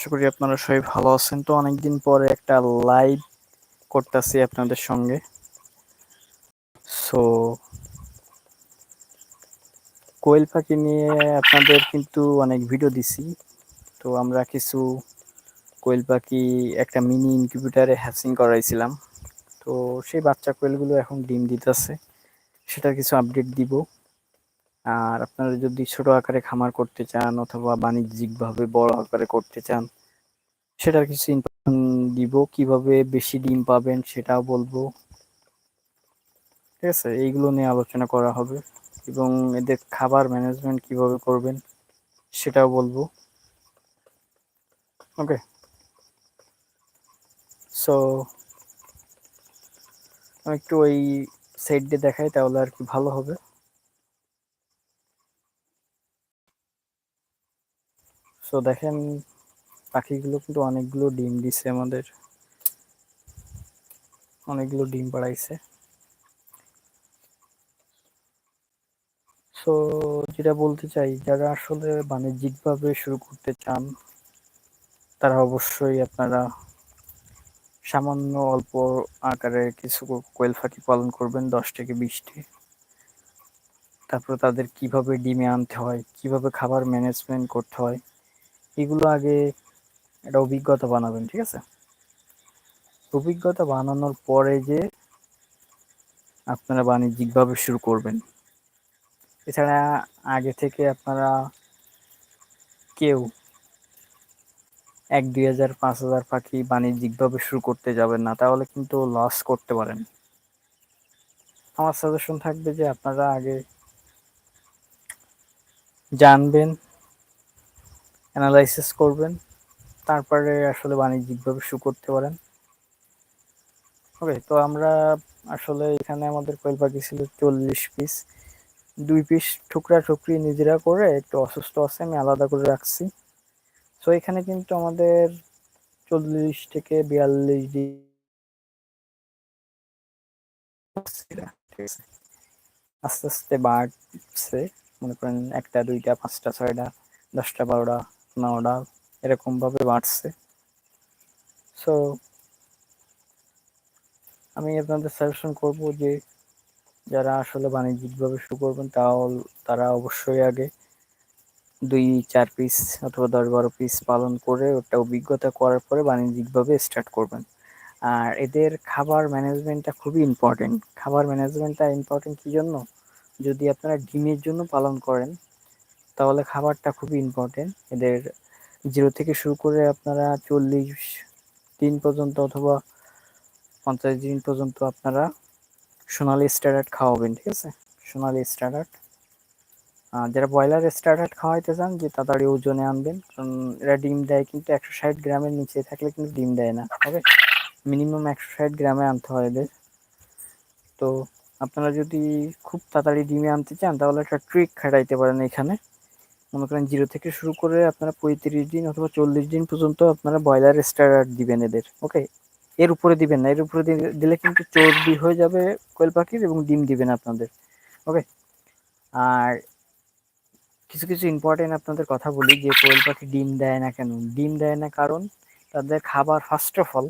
আশা করি আপনারা সবাই ভালো আছেন। তো অনেকদিন পরে একটা লাইভ করতেছি আপনাদের সঙ্গে। সো কোয়েল পাখি নিয়ে আপনাদের কিন্তু অনেক ভিডিও দিছি। তো আমরা কিছু কোয়েল পাখি একটা মিনি ইনকিউবেটারে হ্যাচিং করাইছিলাম। তো সেই বাচ্চা কোয়েলগুলো এখন ডিম দিতেছে। সেটার কিছু আপডেট দিব। আর আপনারা যদি ছোট আকারে খামার করতে চান অথবা বাণিজ্যিকভাবে বড় আকারে করতে চান, সেটার কিছু ইনফরমেশন দিব। কীভাবে বেশি ডিম পাবেন সেটাও বলব। ঠিক আছে? এইগুলো নিয়ে আলোচনা করা হবে এবং এদের খাবার ম্যানেজমেন্ট কীভাবে করবেন সেটাও বলব। ওকে সো একটু ওই সাইড দেখাই, তাহলে আর কি ভালো হবে। সো দেখেন, পাখিগুলো কিন্তু অনেকগুলো ডিম দিছে আমাদের। অনেকগুলো ডিম পাড়াইছে। সো যেটা বলতে চাই, যারা আসলে বাণিজ্যিকভাবে শুরু করতে চান, তারা অবশ্যই আপনারা সামান্য অল্প আকারে কিছু কোয়েল পাখি পালন করবেন, দশ থেকে বিশটি। তারপর তাদের কীভাবে ডিমে আনতে হয়, কীভাবে খাবার ম্যানেজমেন্ট করতে হয় এগুলো আগে একটা অভিজ্ঞতা বানাবেন, ঠিক আছে? অভিজ্ঞতা বানানোর পরে যে আপনারা বাণিজ্যিকভাবে শুরু করবেন। এছাড়া আগে থেকে আপনারা কেউ এক, দুই হাজার, পাঁচ হাজার পাখি বাণিজ্যিকভাবে শুরু করতে যাবেন না, তাহলে কিন্তু লস করতে পারেন। আমার সাজেশন থাকবে যে আপনারা আগে জানবেন অ্যানালাইসিস করবেন, তারপরে আসলে বাণিজ্যিকভাবে শুরু করতে পারেন। ওকে তো আমরা আসলে এখানে আমাদের কোয়েল পাখি ছিল চল্লিশ পিস দুই পিস টুকরা টুকরি নিজেরা করে একটু অসুস্থ আছে, আমি আলাদা করে রাখছি। সো এখানে কিন্তু আমাদের চল্লিশ থেকে বিয়াল্লিশ আস্তে আস্তে বাড়ছে, মনে করেন একটা, দুইটা, পাঁচটা, ছয়টা, দশটা, বারোটা নটা এরকম ভাবে বাড়ছে। সো আমি আপনাদের সাজেশন করব যে, যারা আসলে বাণিজ্যিকভাবে শুরু করবেন তাও তারা অবশ্যই আগে দুই, চার পিস অথবা দশ, বারো পিস পালন করে ওটা অভিজ্ঞতা করার পরে বাণিজ্যিকভাবে স্টার্ট করবেন। আর এদের খাবার ম্যানেজমেন্টটা খুবই ইম্পর্টেন্ট খাবার ম্যানেজমেন্টটা ইম্পর্টেন্ট কী জন্য? যদি আপনারা ডিমের জন্য পালন করেন তাহলে খাবারটা খুবই ইম্পর্টেন্ট এদের জিরো থেকে শুরু করে আপনারা চল্লিশ দিন পর্যন্ত অথবা পঞ্চাশ দিন পর্যন্ত আপনারা সোনালি স্টার্টার খাওয়াবেন, ঠিক আছে? সোনালি স্টার্টার যারা ব্রয়লার স্টার্টার খাওয়াইতে চান, যে তাড়াতাড়ি ওজনে আনবেন, কারণ এরা ডিম দেয় কিন্তু একশো ষাট গ্রামের নিচে থাকলে কিন্তু ডিম দেয় না ওকে মিনিমাম একশো ষাট গ্রামে আনতে হয় এদের। তো আপনারা যদি খুব তাড়াতাড়ি ডিমে আনতে চান, তাহলে একটা ট্রিক খাটাইতে পারেন এখানে। মনে করেন জিরো থেকে শুরু করে আপনারা পঁয়ত্রিশ দিন অথবা চল্লিশ দিন পর্যন্ত আপনারা ব্রয়লার স্টার্টার দিবেন এদের ওকে এর উপরে দিবেন না, এর উপরে দিলে কিন্তু চর্বি হয়ে যাবে কোয়েল পাখির এবং ডিম দিবেন আপনাদের ওকে আর কিছু কিছু ইম্পর্টেন্ট আপনাদের কথা বলি, যে কোয়েল পাখি ডিম দেয় না কেন? ডিম দেয় না কারণ তাদের খাবার ফার্স্ট অফ অল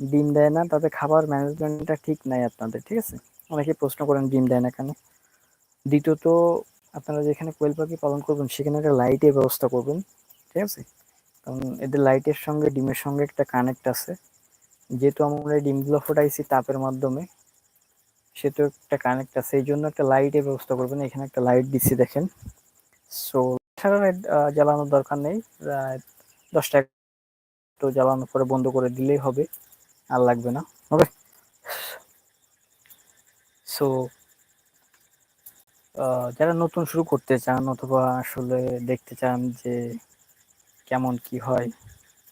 ডিম দেয় না, তাদের খাবার ম্যানেজমেন্টটা ঠিক নাই আপনাদের, ঠিক আছে? অনেকে প্রশ্ন করেন ডিম দেয় না কেন? দ্বিতীয়ত আপনারা যেখানে কোয়েল পাখি পালন করবেন, সেখানে একটা লাইটের ব্যবস্থা করবেন, ঠিক আছে? কারণ এদের লাইটের সঙ্গে, ডিমের সঙ্গে একটা কানেক্ট আছে। যেহেতু আমরা ডিমগুলো ফোটাইছি তাপের মাধ্যমে, সেহেতু একটা কানেক্ট আছে, এই জন্য একটা লাইটের ব্যবস্থা করবেন। এখানে একটা লাইট দিচ্ছি দেখেন। সো ছাড়া জ্বালানোর দরকার নেই। দশটা তো জ্বালানোর পরে বন্ধ করে দিলেই হবে, আর লাগবে না ওকে সো যারা নতুন শুরু করতে চান অথবা আসলে দেখতে চান যে কেমন কি হয়,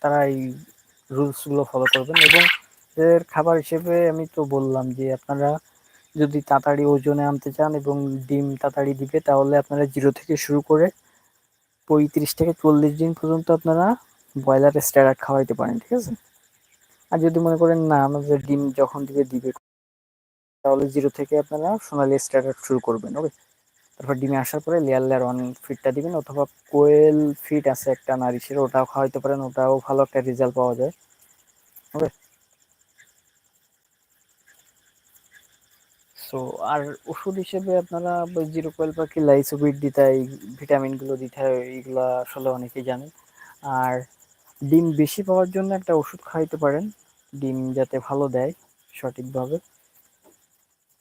তারা এই রুলসগুলো ফলো করবেন এবং এর খাবার হিসেবে আমি তো বললাম যে আপনারা যদি তাড়াতাড়ি ওজনে আনতে চান এবং ডিম তাড়াতাড়ি দিবে, তাহলে আপনারা জিরো থেকে শুরু করে পঁয়ত্রিশ থেকে চল্লিশ দিন পর্যন্ত আপনারা ব্রয়লার স্ট্যারাট খাওয়াইতে পারেন, ঠিক আছে? আর যদি মনে করেন না, আমাদের ডিম যখন দিবে দিবে তাহলে জিরো থেকে আপনারা সোনালি স্ট্যাটার শুরু করবেন ওকে তারপর ডিমে আসার পরে লেয়ার লেয়ার ওয়ান ফিটটা দিবেন, অথবা কোয়েল ফিট আছে একটা নারিশের, ওটাও খাওয়াইতে পারেন, ওটাও ভালো একটা রেজাল্ট পাওয়া যায় ওকে সো আর ওষুধ হিসেবে আপনারা জিরো কোয়েল পাখি লাইসোবিট দিতে হয় ভিটামিনগুলো দিতে হয়, এইগুলো আসলে অনেকেই জানেন আর ডিম বেশি পাওয়ার জন্য একটা ওষুধ খাওয়াইতে পারেন, ডিম যাতে ভালো দেয় সঠিকভাবে।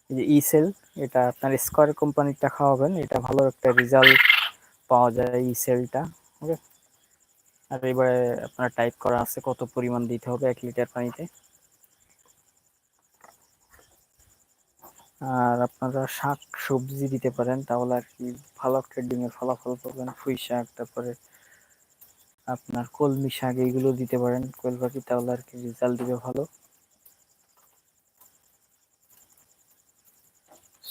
যে ইসেল এটা আপনার স্কোয়ার কোম্পানিরটা খাওয়াবেন, এটা ভালো একটা রেজাল্ট পাওয়া যায় ইসেলটা ওকে আর এবারে আপনার টাইপ করা আছে কত পরিমাণ দিতে হবে এক লিটার পানিতে। আর আপনারা শাক সবজি দিতে পারেন, তাহলে আর কি ভালো একটা ডিমের ফলাফল পাবেন ফুই শাক, তারপরে আপনার কলমি শাক, এইগুলো দিতে পারেন পাখি তাহলে আর কি রেজাল্ট দিবে ভালো।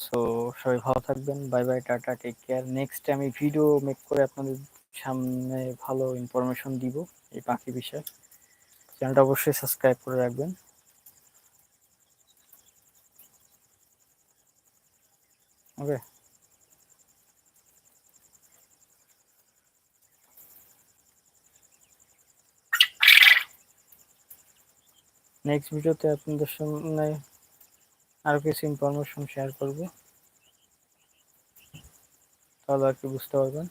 সো সবাই ভালো থাকবেন। Bye bye tata take care next আমি ভিডিও মেক করে আপনাদের সামনে ভালো ইনফরমেশন দিব এই পাখি বিষয়ে। চ্যানেলটা অবশ্যই সাবস্ক্রাইব করে রাখবেন। ওকে নেক্সট ভিডিওতে আপনাদের সামনে আরও কিছু ইনফরমেশন শেয়ার করব। তাহলে আর কি বুঝতে পারবেন।